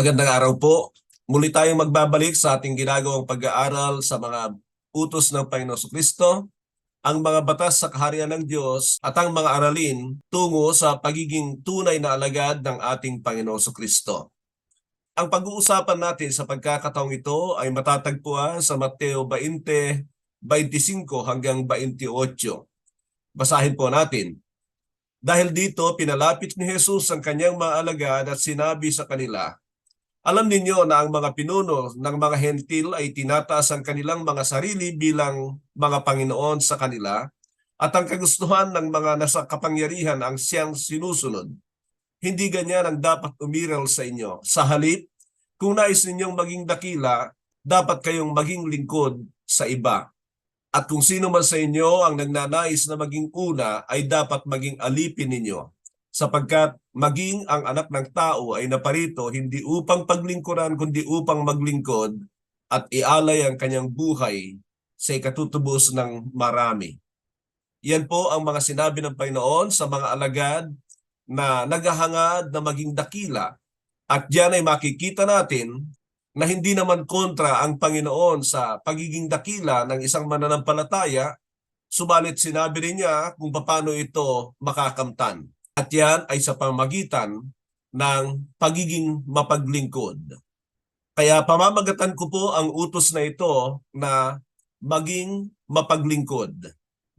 Magandang araw po. Muli tayong magbabalik sa ating ginagawang pag-aaral sa mga utos ng Panginoon Kristo, ang mga batas sa kaharian ng Diyos at ang mga aralin tungo sa pagiging tunay na alagad ng ating Panginoon Kristo. Ang pag-uusapan natin sa pagkakataong ito ay matatagpuan sa Mateo 20, 25 hanggang 28. Basahin po natin. Dahil dito, pinalapit ni Jesus ang kanyang mga alagad at sinabi sa kanila, alam ninyo na ang mga pinuno ng mga hentil ay tinataas ang kanilang mga sarili bilang mga Panginoon sa kanila at ang kagustuhan ng mga nasa kapangyarihan ang siyang sinusunod. Hindi ganyan ang dapat umiral sa inyo. Sa halip, kung nais ninyong maging dakila, dapat kayong maging lingkod sa iba. At kung sino man sa inyo ang nagnanais na maging una ay dapat maging alipin ninyo sapagkat maging ang anak ng tao ay naparito hindi upang paglingkuran kundi upang maglingkod at ialay ang kanyang buhay sa ikatutubos ng marami. Yan po ang mga sinabi ng Panginoon sa mga alagad na naghahangad na maging dakila. At diyan ay makikita natin na hindi naman kontra ang Panginoon sa pagiging dakila ng isang mananampalataya, subalit sinabi rin niya kung paano ito makakamtan. At yan ay sa pamagitan ng pagiging mapaglingkod. Kaya pamamagatan ko po ang utos na ito na maging mapaglingkod.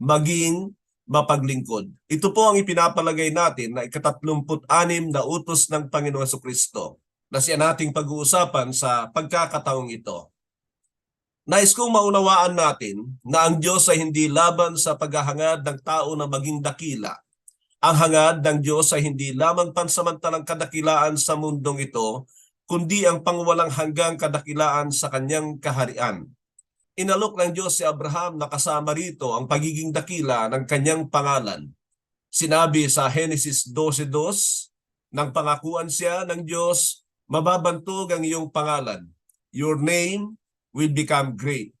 Maging mapaglingkod. Ito po ang ipinapalagay natin na ikatatlumput-anim na utos ng Panginoon sa Kristo na siya nating pag-uusapan sa pagkakataong ito. Nais kong maunawaan natin na ang Diyos ay hindi laban sa paghahangad ng tao na maging dakila ang hangad ng Diyos ay hindi lamang pansamantalang kadakilaan sa mundong ito, kundi ang pangwalang hanggang kadakilaan sa kanyang kaharian. Inalok ng Diyos si Abraham na kasama rito ang pagiging dakila ng kanyang pangalan. Sinabi sa Genesis 12.2, nang pangakuan siya ng Diyos, mababantog ang iyong pangalan. Your name will become great.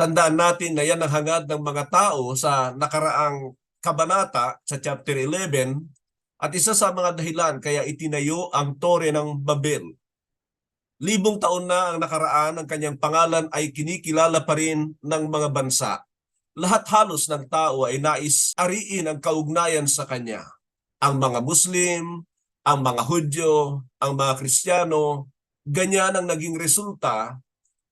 Tandaan natin na yan ang hangad ng mga tao sa nakaraang kabanata sa chapter 11 at isa sa mga dahilan kaya itinayo ang Tore ng Babel. Libong taon na ang nakaraan ang kanyang pangalan ay kinikilala pa rin ng mga bansa. Lahat halos ng tao ay nais ariin ang kaugnayan sa kanya. Ang mga Muslim, ang mga Hudyo, ang mga Kristiyano, ganyan ang naging resulta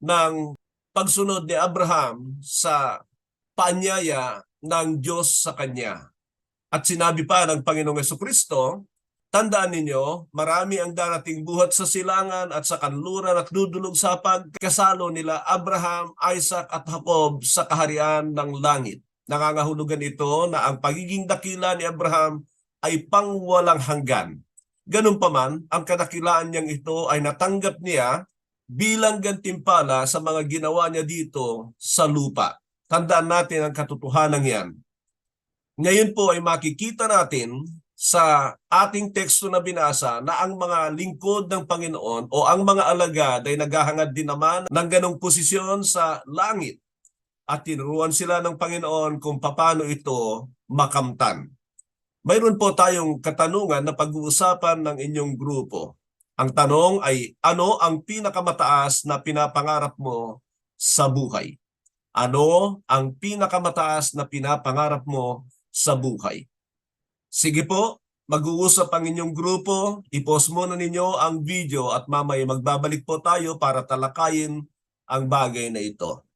ng pagsunod ni Abraham sa paanyaya ng Diyos sa kanya. At sinabi pa ng Panginoong Yeso Kristo, Tandaan ninyo, marami ang darating buhat sa silangan at sa kanluran at dudulog sa pagkasalo nila Abraham, Isaac at Jacob sa kaharian ng langit. Nangangahulugan ito na ang pagiging dakila ni Abraham ay pangwalang hanggan. Ganun pa man, ang kadakilaan niyang ito ay natanggap niya bilang gantimpala sa mga ginawa niya dito sa lupa. Tandaan natin ang katotohanan yan. Ngayon po ay makikita natin sa ating teksto na binasa na ang mga lingkod ng Panginoon o ang mga alagad ay naghahangad din naman ng ganong posisyon sa langit at tinuruan sila ng Panginoon kung paano ito makamtan. Mayroon po tayong katanungan na pag-uusapan ng inyong grupo. Ang tanong ay ano ang pinakamataas na pinapangarap mo sa buhay? Ano ang pinakamataas na pinapangarap mo sa buhay? Sige po, mag-uusap ang inyong grupo, i-post muna ninyo ang video at mamaya magbabalik po tayo para talakayin ang bagay na ito.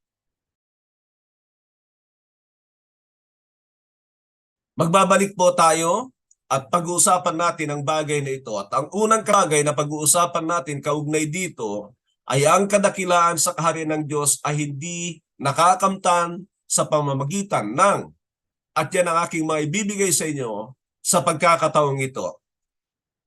Magbabalik po tayo at pag-uusapan natin ang bagay na ito. At ang unang bagay na pag-uusapan natin kaugnay dito ay ang kadakilaan sa kaharian ng Diyos ay hindi nakakamtan sa pamamagitan ng at yan ang aking maibibigay sa inyo sa pagkakataong ito.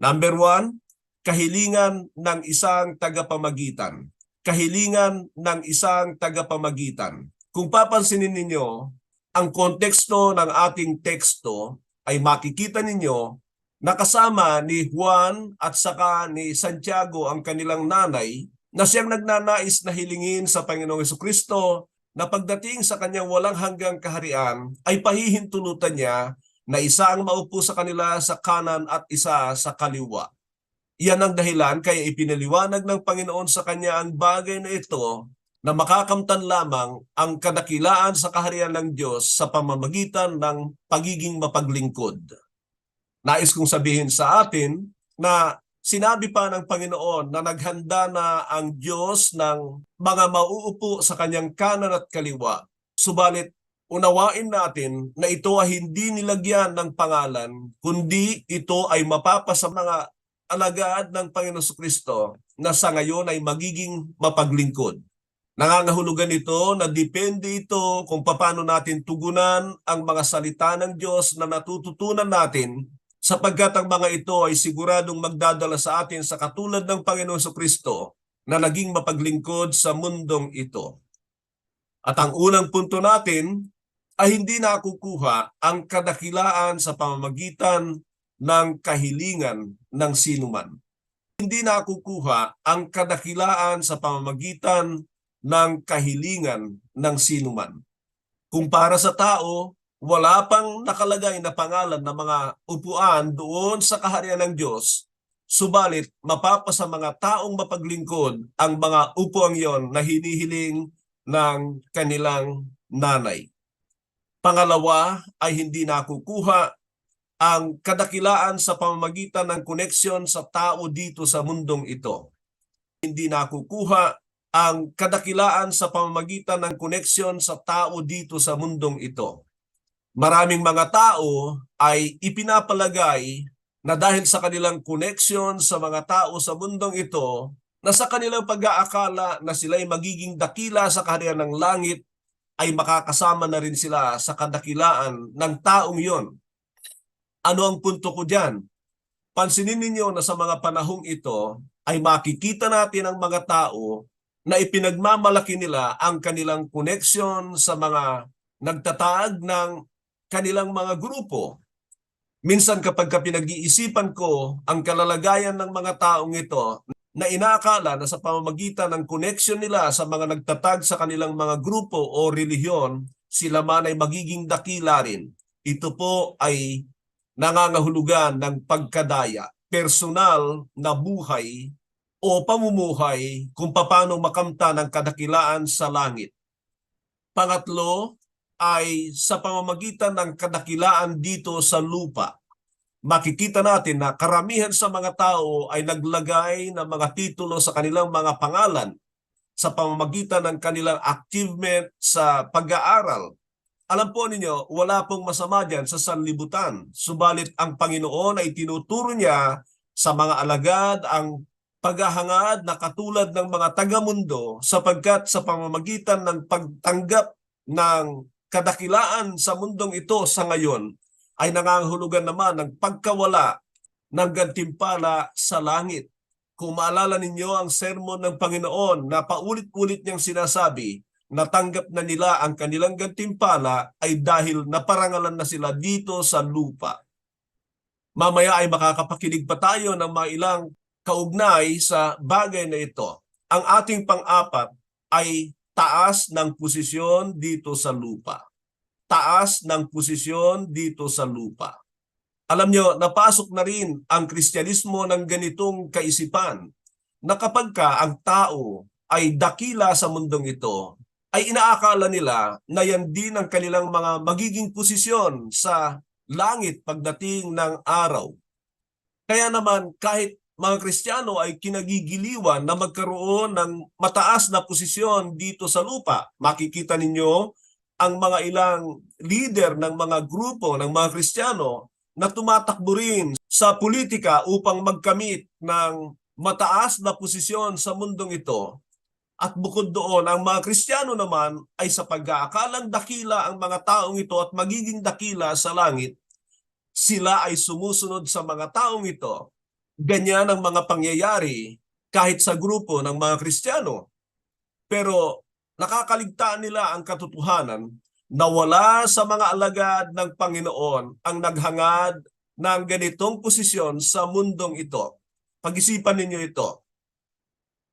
Number one, kahilingan ng isang tagapamagitan. Kahilingan ng isang tagapamagitan. Kung papansinin ninyo, ang konteksto ng ating teksto ay makikita ninyo na kasama ni Juan at saka ni Santiago ang kanilang nanay na siyang nagnanais na hilingin sa Panginoong Kristo na pagdating sa kanyang walang hanggang kaharian ay pahihintulutan niya na isa ang maupo sa kanila sa kanan at isa sa kaliwa. Yan ang dahilan kaya ipinaliwanag ng Panginoon sa kanya ang bagay na ito na makakamtan lamang ang kadakilaan sa kaharian ng Diyos sa pamamagitan ng pagiging mapaglingkod. Nais kong sabihin sa atin na sinabi pa ng Panginoon na naghanda na ang Diyos ng mga mauupo sa kanyang kanan at kaliwa. Subalit unawain natin na ito ay hindi nilagyan ng pangalan, kundi ito ay mapapasa mga alagad ng Panginoon Kristo na sa ngayon ay magiging mapaglingkod. Nangangahulugan ito na depende ito kung paano natin tugunan ang mga salita ng Diyos na natututunan natin sapagkat ang mga ito ay siguradong magdadala sa atin sa katulad ng Panginoon Kristo na naging mapaglingkod sa mundong ito. At ang unang punto natin ay hindi nakukuha ang kadakilaan sa pamamagitan ng kahilingan ng sinuman. Hindi nakukuha ang kadakilaan sa pamamagitan ng kahilingan ng sinuman. Kung para sa tao, wala pang nakalagay na pangalan ng mga upuan doon sa kaharian ng Diyos, subalit mapapasa mga taong mapaglingkod ang mga upuang yon na hinihiling ng kanilang nanay. Pangalawa ay hindi nakukuha ang kadakilaan sa pamamagitan ng koneksyon sa tao dito sa mundong ito. Hindi nakukuha ang kadakilaan sa pamamagitan ng koneksyon sa tao dito sa mundong ito. Maraming mga tao ay ipinapalagay na dahil sa kanilang koneksyon sa mga tao sa mundong ito, na sa kanilang pag-aakala na sila'y magiging dakila sa kaharian ng langit, ay makakasama na rin sila sa kadakilaan ng taong yon. Ano ang punto ko dyan? Pansinin ninyo na sa mga panahong ito ay makikita natin ang mga tao na ipinagmamalaki nila ang kanilang koneksyon sa mga nagtatag ng kanilang mga grupo. Minsan kapag ka pinag-iisipan ko ang kalalagayan ng mga taong ito na inaakala na sa pamamagitan ng connection nila sa mga nagtatag sa kanilang mga grupo o relihiyon, sila man ay magiging dakila rin. Ito po ay nangangahulugan ng pagkadaya, personal na buhay o pamumuhay kung paano makamta ng kadakilaan sa langit. Pangatlo ay sa pamamagitan ng kadakilaan dito sa lupa makikita natin na karamihan sa mga tao ay naglagay ng mga titulo sa kanilang mga pangalan sa pamamagitan ng kanilang achievement sa pag-aaral. Alam po ninyo, wala pong masama dyan sa sanlibutan. Subalit ang Panginoon ay tinuturo niya sa mga alagad ang paghahangad na katulad ng mga taga-mundo sapagkat sa pamamagitan ng pagtanggap ng kadakilaan sa mundong ito sa ngayon ay nangangahulugan naman ng pagkawala ng gantimpala sa langit. Kung maalala ninyo ang sermon ng Panginoon na paulit-ulit niyang sinasabi, natanggap na nila ang kanilang gantimpala ay dahil naparangalan na sila dito sa lupa. Mamaya ay makakapakinig pa tayo ng mga ilang kaugnay sa bagay na ito. Ang ating pang-apat ay taas ng posisyon dito sa lupa taas ng posisyon dito sa lupa. Alam nyo, napasok na rin ang kristyanismo ng ganitong kaisipan na kapag ka ang tao ay dakila sa mundong ito, ay inaakala nila na yan din ang kanilang mga magiging posisyon sa langit pagdating ng araw. Kaya naman kahit mga Kristiyano ay kinagigiliwan na magkaroon ng mataas na posisyon dito sa lupa. Makikita ninyo ang mga ilang leader ng mga grupo ng mga Kristiyano na tumatakbo rin sa politika upang magkamit ng mataas na posisyon sa mundong ito. At bukod doon, ang mga Kristiyano naman ay sa pag-aakalang dakila ang mga taong ito at magiging dakila sa langit, sila ay sumusunod sa mga taong ito. Ganyan ang mga pangyayari kahit sa grupo ng mga Kristiyano. Pero nakakaligtaan nila ang katotohanan na wala sa mga alagad ng Panginoon ang naghangad ng ganitong posisyon sa mundong ito. Pag-isipan ninyo ito.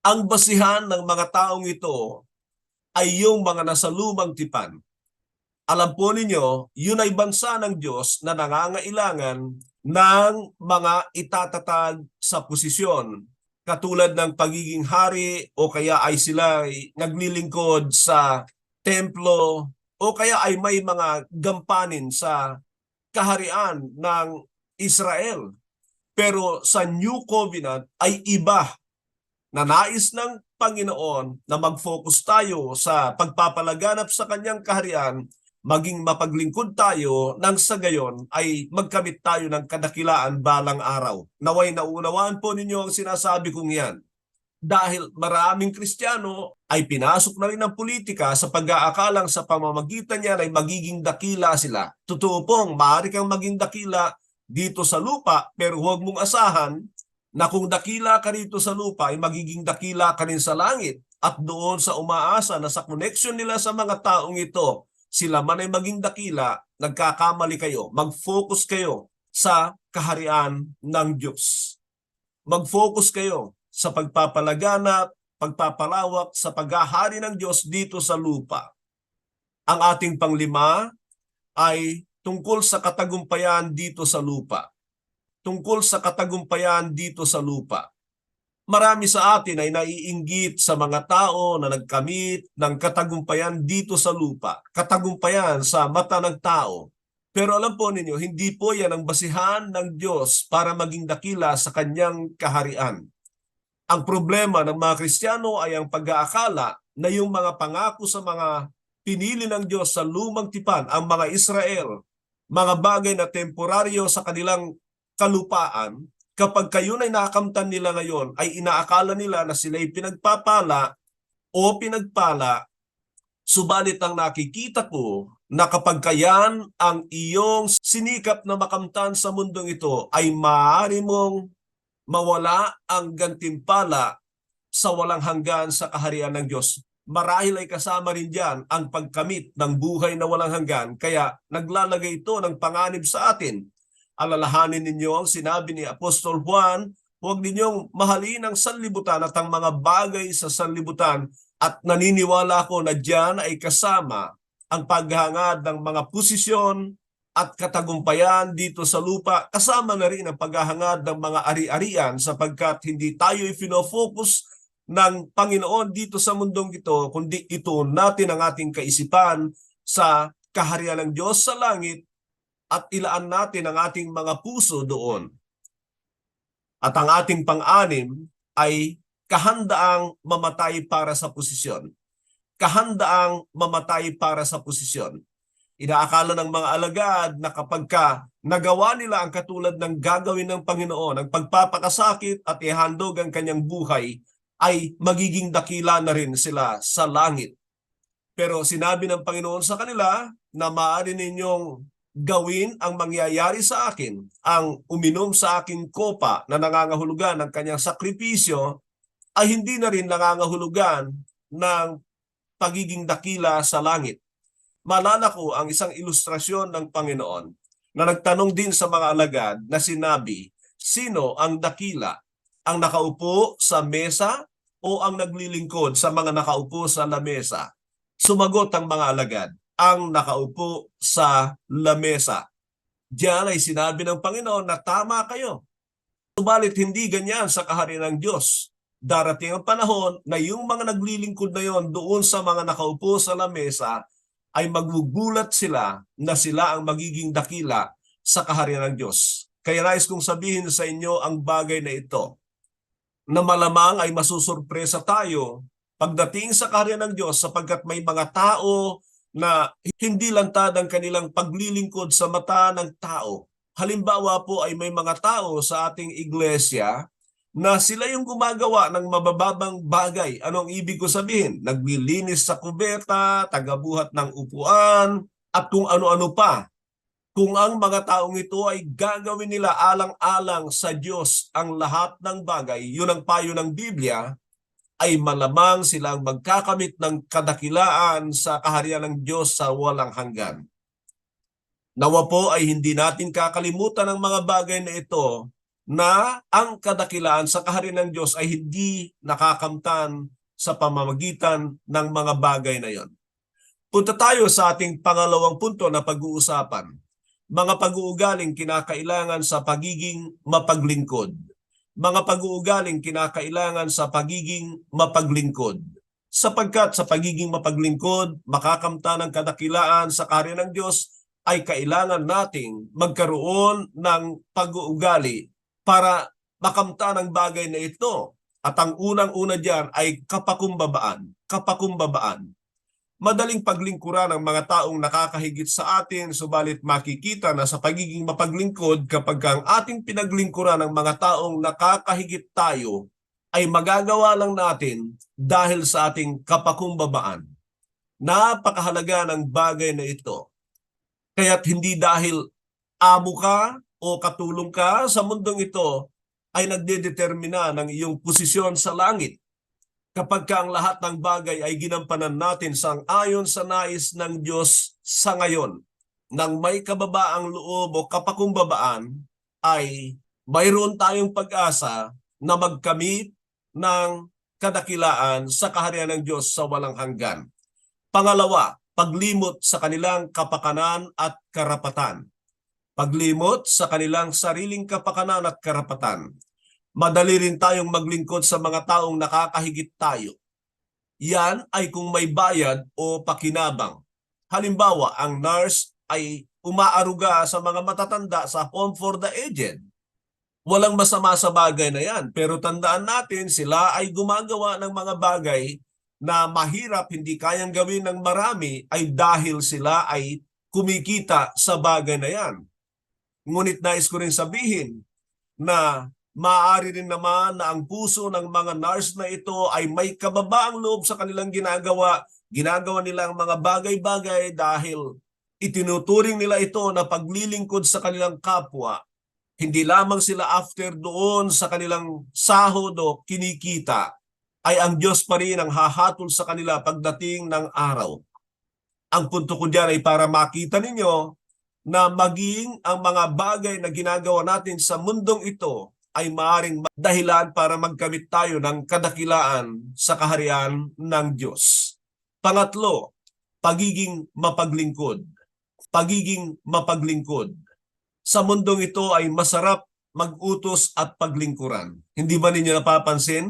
Ang basihan ng mga taong ito ay yung mga nasa lumang tipan. Alam po ninyo, yun ay bansa ng Diyos na nangangailangan ng mga itatatag sa posisyon katulad ng pagiging hari o kaya ay sila ay naglilingkod sa templo o kaya ay may mga gampanin sa kaharian ng Israel. Pero sa New Covenant ay iba na nais ng Panginoon na mag-focus tayo sa pagpapalaganap sa kanyang kaharian, maging mapaglingkod tayo nang sa gayon ay magkamit tayo ng kadakilaan balang araw. Naway naunawaan po ninyo ang sinasabi kong yan. Dahil maraming Kristiyano ay pinasok na rin ng politika sa pag-aakalang sa pamamagitan niya ay magiging dakila sila. Totoo pong, maaari kang maging dakila dito sa lupa pero huwag mong asahan na kung dakila ka rito sa lupa ay magiging dakila ka rin sa langit at doon sa umaasa na sa connection nila sa mga taong ito sila man ay maging dakila, nagkakamali kayo. Mag-focus kayo sa kaharian ng Diyos. Mag-focus kayo sa pagpapalaganap, pagpapalawak sa paghahari ng Diyos dito sa lupa. Ang ating panglima ay tungkol sa katagumpayan dito sa lupa. Tungkol sa katagumpayan dito sa lupa marami sa atin ay naiinggit sa mga tao na nagkamit ng katagumpayan dito sa lupa, katagumpayan sa mata ng tao. Pero alam po ninyo, hindi po yan ang basihan ng Diyos para maging dakila sa kanyang kaharian. Ang problema ng mga Kristiyano ay ang pag-aakala na yung mga pangako sa mga pinili ng Diyos sa lumang tipan, ang mga Israel, mga bagay na temporaryo sa kanilang kalupaan, kapag kayo ay nakamtan nila ngayon, ay inaakala nila na sila ay pinagpapala o pinagpala, subalit ang nakikita ko na kapag kayan ang iyong sinikap na makamtan sa mundong ito, ay maaari mong mawala ang gantimpala sa walang hanggan sa kaharian ng Diyos. Marahil ay kasama rin diyan ang pagkamit ng buhay na walang hanggan, kaya naglalagay ito ng panganib sa atin alalahanin ninyo ang sinabi ni Apostol Juan, huwag ninyong mahalin ang sanlibutan at ang mga bagay sa sanlibutan at naniniwala ko na diyan ay kasama ang paghangad ng mga posisyon at katagumpayan dito sa lupa. Kasama na rin ang paghahangad ng mga ari-arian sapagkat hindi tayo i-focus ng Panginoon dito sa mundong ito, kundi ito natin ang ating kaisipan sa kaharian ng Diyos sa langit at ilaan natin ang ating mga puso doon. At ang ating pang-anim ay kahandaang mamatay para sa posisyon. Kahandaang mamatay para sa posisyon. Inaakala ng mga alagad na kapag ka nagawa nila ang katulad ng gagawin ng Panginoon, ang pagpapakasakit at ihandog ang kanyang buhay, ay magiging dakila na rin sila sa langit. Pero sinabi ng Panginoon sa kanila na maaari ninyong gawin ang mangyayari sa akin, ang uminom sa aking kopa na nangangahulugan ng kanyang sakripisyo, ay hindi na rin nangangahulugan ng pagiging dakila sa langit. Malala ko ang isang ilustrasyon ng Panginoon na nagtanong din sa mga alagad na sinabi, sino ang dakila? Ang nakaupo sa mesa o ang naglilingkod sa mga nakaupo sa lamesa? Sumagot ang mga alagad, ang nakaupo sa lamesa. Diyan ay sinabi ng Panginoon na tama kayo. Subalit hindi ganyan sa kaharian ng Diyos. Darating ang panahon na yung mga naglilingkod na yon doon sa mga nakaupo sa lamesa ay maggugulat sila na sila ang magiging dakila sa kaharian ng Diyos. Kaya nais kong sabihin sa inyo ang bagay na ito na malamang ay masusurpresa tayo pagdating sa kaharian ng Diyos sapagkat may mga tao na hindi lantad ang kanilang paglilingkod sa mata ng tao. Halimbawa po ay may mga tao sa ating iglesia na sila yung gumagawa ng mabababang bagay. Ano ang ibig ko sabihin? Naglilinis sa kubeta, tagabuhat ng upuan, at kung ano-ano pa. Kung ang mga taong ito ay gagawin nila alang-alang sa Diyos ang lahat ng bagay, yun ang payo ng Biblia, ay malamang silang magkakamit ng kadakilaan sa kaharian ng Diyos sa walang hanggan. Nawa po ay hindi natin kakalimutan ang mga bagay na ito na ang kadakilaan sa kaharian ng Diyos ay hindi nakakamtan sa pamamagitan ng mga bagay na yon. Punta tayo sa ating pangalawang punto na pag-uusapan. Mga pag-uugaling kinakailangan sa pagiging mapaglingkod. Mga pag-uugaling kinakailangan sa pagiging mapaglingkod. Sapagkat sa pagiging mapaglingkod, makakamta ng kadakilaan sa karya ng Diyos, ay kailangan nating magkaroon ng pag-uugali para makamta ng bagay na ito. At ang unang-una diyan ay kapakumbabaan. Kapakumbabaan. Madaling paglingkuran ng mga taong nakakahigit sa atin, subalit makikita na sa pagiging mapaglingkod kapag ang ating pinaglingkuran ng mga taong nakakahigit tayo, ay magagawa lang natin dahil sa ating kapakumbabaan. Napakahalaga ng bagay na ito. Kaya't hindi dahil amo ka o katulong ka sa mundong ito ay nagdedetermina ng iyong posisyon sa langit kapag ka ang lahat ng bagay ay ginampanan natin sang ayon sa nais ng Diyos sa ngayon, nang may kababaang loob o kapakumbabaan, ay mayroon tayong pag-asa na magkamit ng kadakilaan sa kaharian ng Diyos sa walang hanggan. Pangalawa, paglimot sa kanilang kapakanan at karapatan. Paglimot sa kanilang sariling kapakanan at karapatan madali rin tayong maglingkod sa mga taong nakakahigit tayo. Yan ay kung may bayad o pakinabang. Halimbawa, ang nurse ay umaaruga sa mga matatanda sa home for the aged. Walang masama sa bagay na yan, pero tandaan natin sila ay gumagawa ng mga bagay na mahirap hindi kayang gawin ng marami ay dahil sila ay kumikita sa bagay na yan. Ngunit nais ko rin sabihin na maaari rin naman na ang puso ng mga nurse na ito ay may kababaang loob sa kanilang ginagawa. Ginagawa nila ang mga bagay-bagay dahil itinuturing nila ito na paglilingkod sa kanilang kapwa. Hindi lamang sila after doon sa kanilang sahod o kinikita, ay ang Diyos pa rin ang hahatol sa kanila pagdating ng araw. Ang punto ko diyan ay para makita ninyo na maging ang mga bagay na ginagawa natin sa mundong ito ay maaring dahilan para magkamit tayo ng kadakilaan sa kaharian ng Diyos. Pangatlo, pagiging mapaglingkod. Pagiging mapaglingkod. Sa mundong ito ay masarap magutos at paglingkuran. Hindi ba ninyo napapansin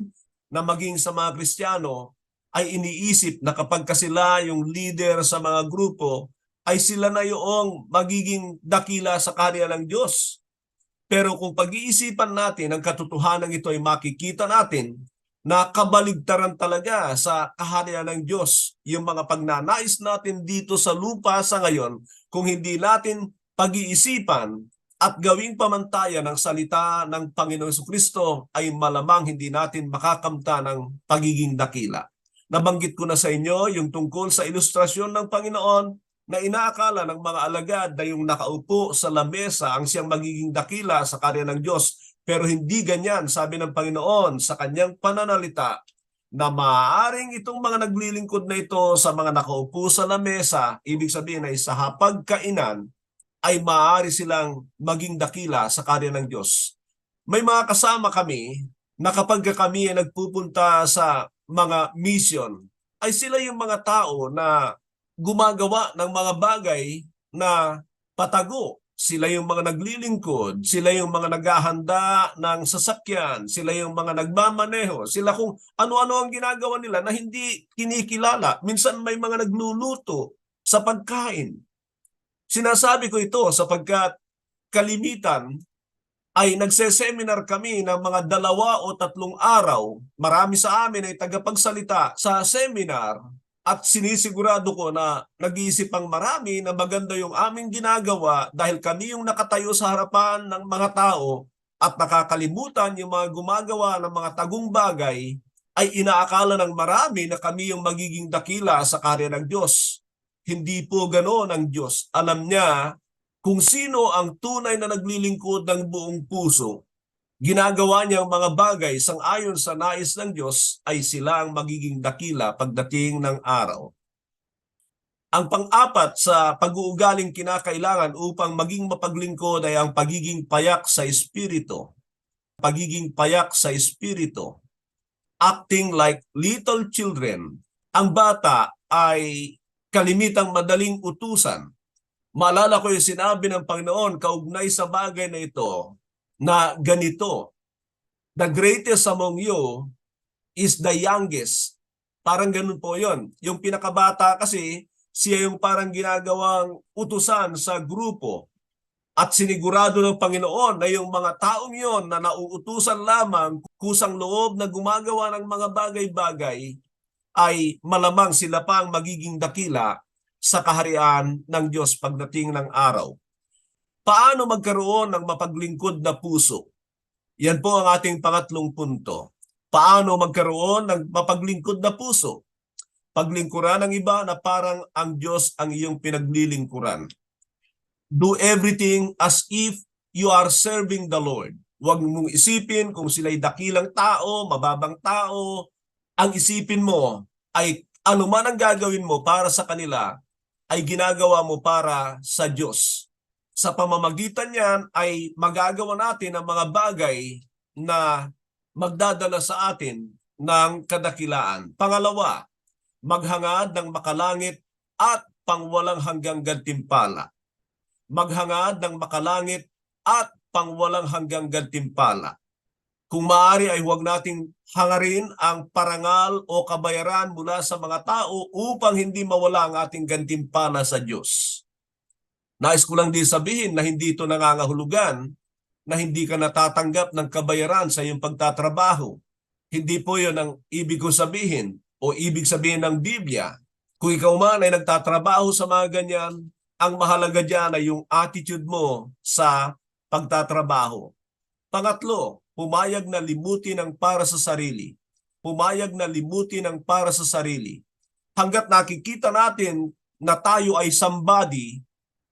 na maging sa mga Kristiyano ay iniisip na kapag sila yung leader sa mga grupo, ay sila na yung magiging dakila sa karya ng Diyos pero kung pag-iisipan natin ang katotohanan ito ay makikita natin na kabaligtaran talaga sa kaharian ng Diyos. Yung mga pagnanais natin dito sa lupa sa ngayon, kung hindi natin pag-iisipan at gawing pamantayan ng salita ng Panginoong Kristo ay malamang hindi natin makakamta ng pagiging dakila. Nabanggit ko na sa inyo yung tungkol sa ilustrasyon ng Panginoon na inaakala ng mga alagad na yung nakaupo sa lamesa ang siyang magiging dakila sa karya ng Diyos. Pero hindi ganyan, sabi ng Panginoon sa kanyang pananalita, na maaaring itong mga naglilingkod na ito sa mga nakaupo sa lamesa, ibig sabihin ay sa hapagkainan, ay maaari silang maging dakila sa karya ng Diyos. May mga kasama kami na kapag kami ay nagpupunta sa mga mission, ay sila yung mga tao na gumagawa ng mga bagay na patago. Sila yung mga naglilingkod, sila yung mga naghahanda ng sasakyan, sila yung mga nagmamaneho, sila kung ano-ano ang ginagawa nila na hindi kinikilala. Minsan may mga nagluluto sa pagkain. Sinasabi ko ito sapagkat kalimitan ay nagse-seminar kami ng mga dalawa o tatlong araw. Marami sa amin ay tagapagsalita sa seminar at sinisigurado ko na nag-iisip ang marami na maganda yung aming ginagawa dahil kami yung nakatayo sa harapan ng mga tao at nakakalimutan yung mga gumagawa ng mga tagong bagay ay inaakala ng marami na kami yung magiging dakila sa karya ng Diyos. Hindi po ganoon ang Diyos. Alam niya kung sino ang tunay na naglilingkod ng buong puso ginagawa niyang mga bagay sang ayon sa nais ng Diyos ay sila ang magiging dakila pagdating ng araw. Ang pang-apat sa pag-uugaling kinakailangan upang maging mapaglingkod ay ang pagiging payak sa espiritu. Pagiging payak sa espiritu. Acting like little children. Ang bata ay kalimitang madaling utusan. Maalala ko yung sinabi ng Panginoon kaugnay sa bagay na ito na ganito, The greatest among you is the youngest. Parang ganun po yon. Yung pinakabata kasi, siya yung parang ginagawang utusan sa grupo. At sinigurado ng Panginoon na yung mga taong yon na nauutusan lamang kusang loob na gumagawa ng mga bagay-bagay ay malamang sila pa ang magiging dakila sa kaharian ng Diyos pagdating ng araw. Paano magkaroon ng mapaglingkod na puso? Yan po ang ating pangatlong punto. Paano magkaroon ng mapaglingkod na puso? Paglingkuran ng iba na parang ang Diyos ang iyong pinaglilingkuran. Do everything as if you are serving the Lord. Huwag mong isipin kung sila'y dakilang tao, mababang tao. Ang isipin mo ay ano man ang gagawin mo para sa kanila ay ginagawa mo para sa Diyos. Sa pamamagitan niyan ay magagawa natin ang mga bagay na magdadala sa atin ng kadakilaan. Pangalawa, maghangad ng makalangit at pangwalang hanggang gantimpala. Maghangad ng makalangit at pangwalang hanggang gantimpala. Kung maaari ay huwag nating hangarin ang parangal o kabayaran mula sa mga tao upang hindi mawala ang ating gantimpala sa Diyos. Nais ko lang din sabihin na hindi ito nangangahulugan na hindi ka natatanggap ng kabayaran sa iyong pagtatrabaho. Hindi po yun ang ibig ko sabihin o ibig sabihin ng Biblia. Kung ikaw man ay nagtatrabaho sa mga ganyan, ang mahalaga dyan ay yung attitude mo sa pagtatrabaho. Pangatlo, pumayag na limutin ang para sa sarili. Pumayag na limutin ang para sa sarili. Hanggat nakikita natin na tayo ay somebody,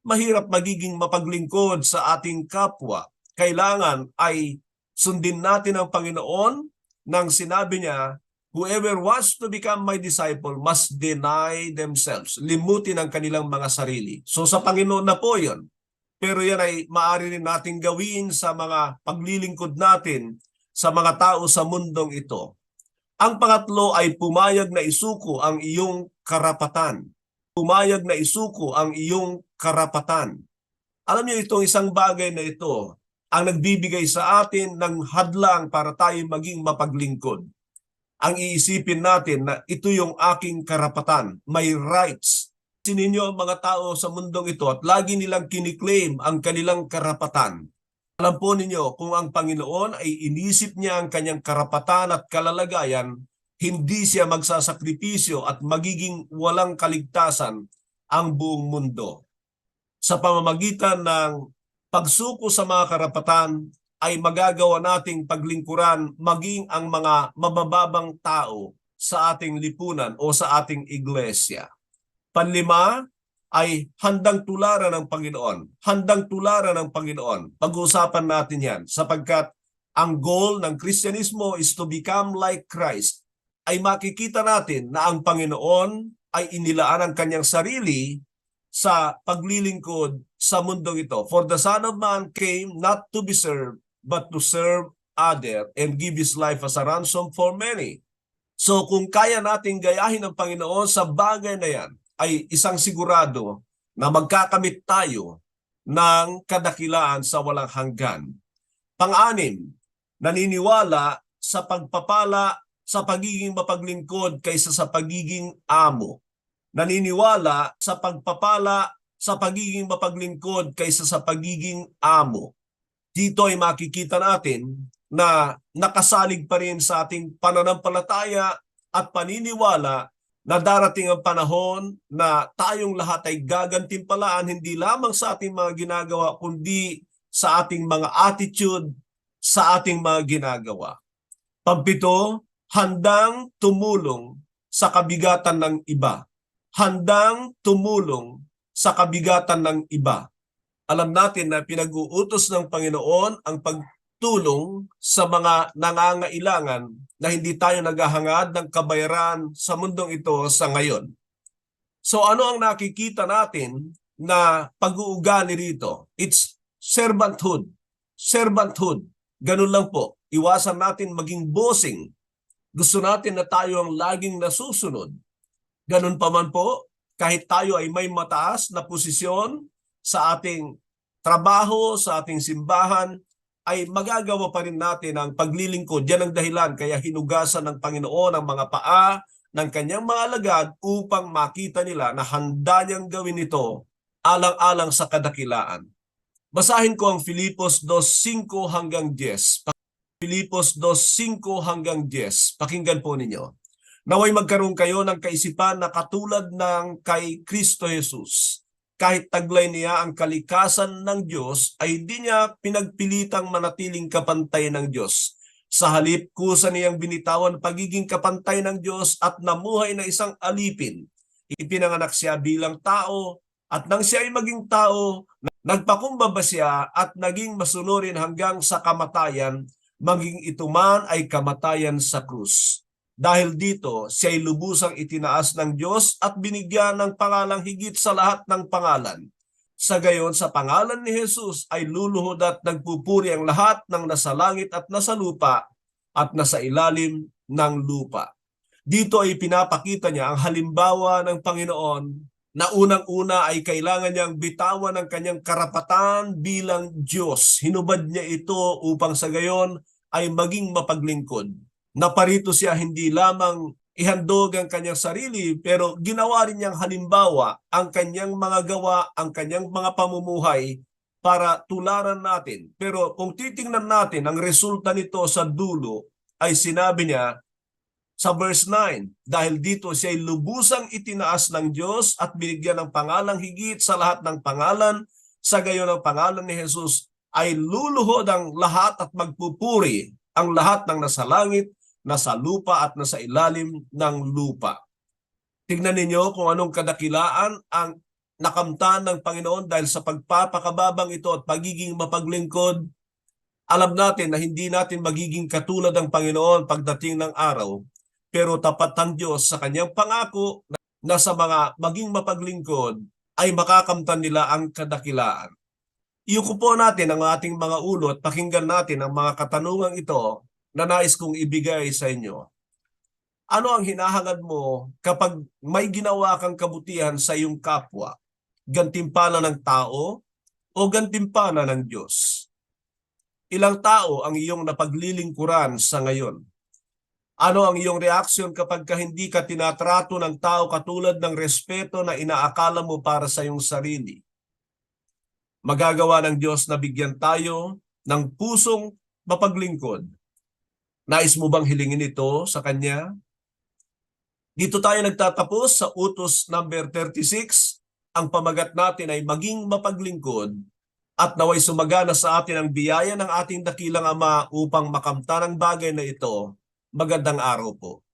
mahirap magiging mapaglingkod sa ating kapwa. Kailangan ay sundin natin ang Panginoon nang sinabi niya, Whoever wants to become my disciple must deny themselves. Limutin ang kanilang mga sarili. So sa Panginoon na po yun. Pero yan ay maaari rin natin gawin sa mga paglilingkod natin sa mga tao sa mundong ito. Ang pangatlo ay pumayag na isuko ang iyong karapatan. Pumayag na isuko ang iyong karapatan. Alam niyo itong isang bagay na ito ang nagbibigay sa atin ng hadlang para tayo maging mapaglingkod. Ang iisipin natin na ito yung aking karapatan, my rights. Sininyo ang mga tao sa mundong ito at lagi nilang kiniklaim ang kanilang karapatan. Alam po ninyo kung ang Panginoon ay inisip niya ang kanyang karapatan at kalalagayan, hindi siya magsasakripisyo at magiging walang kaligtasan ang buong mundo. Sa pamamagitan ng pagsuko sa mga karapatan ay magagawa nating paglingkuran maging ang mga mabababang tao sa ating lipunan o sa ating iglesia. Panlima ay handang tularan ng Panginoon. Handang tularan ng Panginoon. Pag-uusapan natin yan sapagkat ang goal ng Kristyanismo is to become like Christ. Ay makikita natin na ang Panginoon ay inilaan ang kanyang sarili sa paglilingkod sa mundong ito. For the Son of Man came not to be served, but to serve other and give His life as a ransom for many. So kung kaya nating gayahin ang Panginoon sa bagay na yan, ay isang sigurado na magkakamit tayo ng kadakilaan sa walang hanggan. Pang-anim, naniniwala sa pagpapala sa pagiging mapaglingkod kaysa sa pagiging amo. Naniniwala sa pagpapala sa pagiging mapaglingkod kaysa sa pagiging amo. Dito ay makikita natin na nakasalig pa rin sa ating pananampalataya at paniniwala na darating ang panahon na tayong lahat ay gagantimpalaan hindi lamang sa ating mga ginagawa kundi sa ating mga attitude, sa ating mga ginagawa. Pampito, handang tumulong sa kabigatan ng iba. Handang tumulong sa kabigatan ng iba. Alam natin na pinag-uutos ng Panginoon ang pag tulong sa mga nangangailangan na hindi tayo naghahangad ng kabayaran sa mundong ito sa ngayon. So ano ang nakikita natin na pag-uugali rito? It's servanthood. Servanthood. Ganun lang po. Iwasan natin maging bossing. Gusto natin na tayo ang laging nasusunod. Ganun pa man po, kahit tayo ay may mataas na posisyon sa ating trabaho, sa ating simbahan, ay magagawa pa rin natin ang paglilingkod. Yan ang dahilan kaya hinugasan ng Panginoon ang mga paa ng kanyang mga alagad upang makita nila na handa niyang gawin ito alang-alang sa kadakilaan. Basahin ko ang Filipos 2.5 hanggang 10. Filipos 2.5 hanggang 10. Pakinggan po ninyo. Naway magkaroon kayo ng kaisipan na katulad ng kay Kristo Jesus. Kahit taglay niya ang kalikasan ng Diyos, ay di niya pinagpilitang manatiling kapantay ng Diyos. Sa halip, kusa niyang binitawan pagiging kapantay ng Diyos at namuhay na isang alipin. Ipinanganak siya bilang tao at nang siya ay maging tao, nagpakumbaba siya at naging masunurin hanggang sa kamatayan, maging ito man ay kamatayan sa krus. Dahil dito, siya ay lubusang itinaas ng Diyos at binigyan ng pangalang higit sa lahat ng pangalan. Sa gayon, sa pangalan ni Jesus ay luluhod at nagpupuri ang lahat ng nasa langit at nasa lupa at nasa ilalim ng lupa. Dito ay pinapakita niya ang halimbawa ng Panginoon na unang-una ay kailangan niyang bitawan ang kanyang karapatan bilang Diyos. Hinubad niya ito upang sa gayon ay maging mapaglingkod. Naparito siya hindi lamang ihandog ang kanyang sarili pero ginawa rin niyang halimbawa ang kanyang mga gawa, ang kanyang mga pamumuhay para tularan natin. Pero kung titingnan natin ang resulta nito sa dulo ay sinabi niya sa verse 9, dahil dito siya lubusang itinaas ng Diyos at binigyan ng pangalang higit sa lahat ng pangalan, sa gayon ang pangalan ni Jesus ay luluhod ang lahat at magpupuri ang lahat ng nasa langit, nasa lupa at nasa ilalim ng lupa. Tingnan ninyo kung anong kadakilaan ang nakamtan ng Panginoon dahil sa pagpapakababang ito at pagiging mapaglingkod. Alam natin na hindi natin magiging katulad ng Panginoon pagdating ng araw, pero tapat ang Diyos sa kanyang pangako na sa mga maging mapaglingkod ay makakamtan nila ang kadakilaan. Iyuko po natin ang ating mga ulo at pakinggan natin ang mga katanungang ito na nais kong ibigay sa inyo. Ano ang hinahangad mo kapag may ginawa kang kabutihan sa iyong kapwa? Gantimpala ng tao o gantimpala ng Diyos? Ilang tao ang iyong napaglilingkuran sa ngayon? Ano ang iyong reaksyon kapag ka hindi ka tinatrato ng tao katulad ng respeto na inaakala mo para sa iyong sarili? Magagawa ng Diyos na bigyan tayo ng pusong mapaglingkod Nais mo bang hilingin ito sa Kanya? Dito tayo nagtatapos sa utos number 36. Ang pamagat natin ay maging mapaglingkod at naway sumagana sa atin ang biyaya ng ating dakilang Ama upang makamtan ang bagay na ito. Magandang araw po.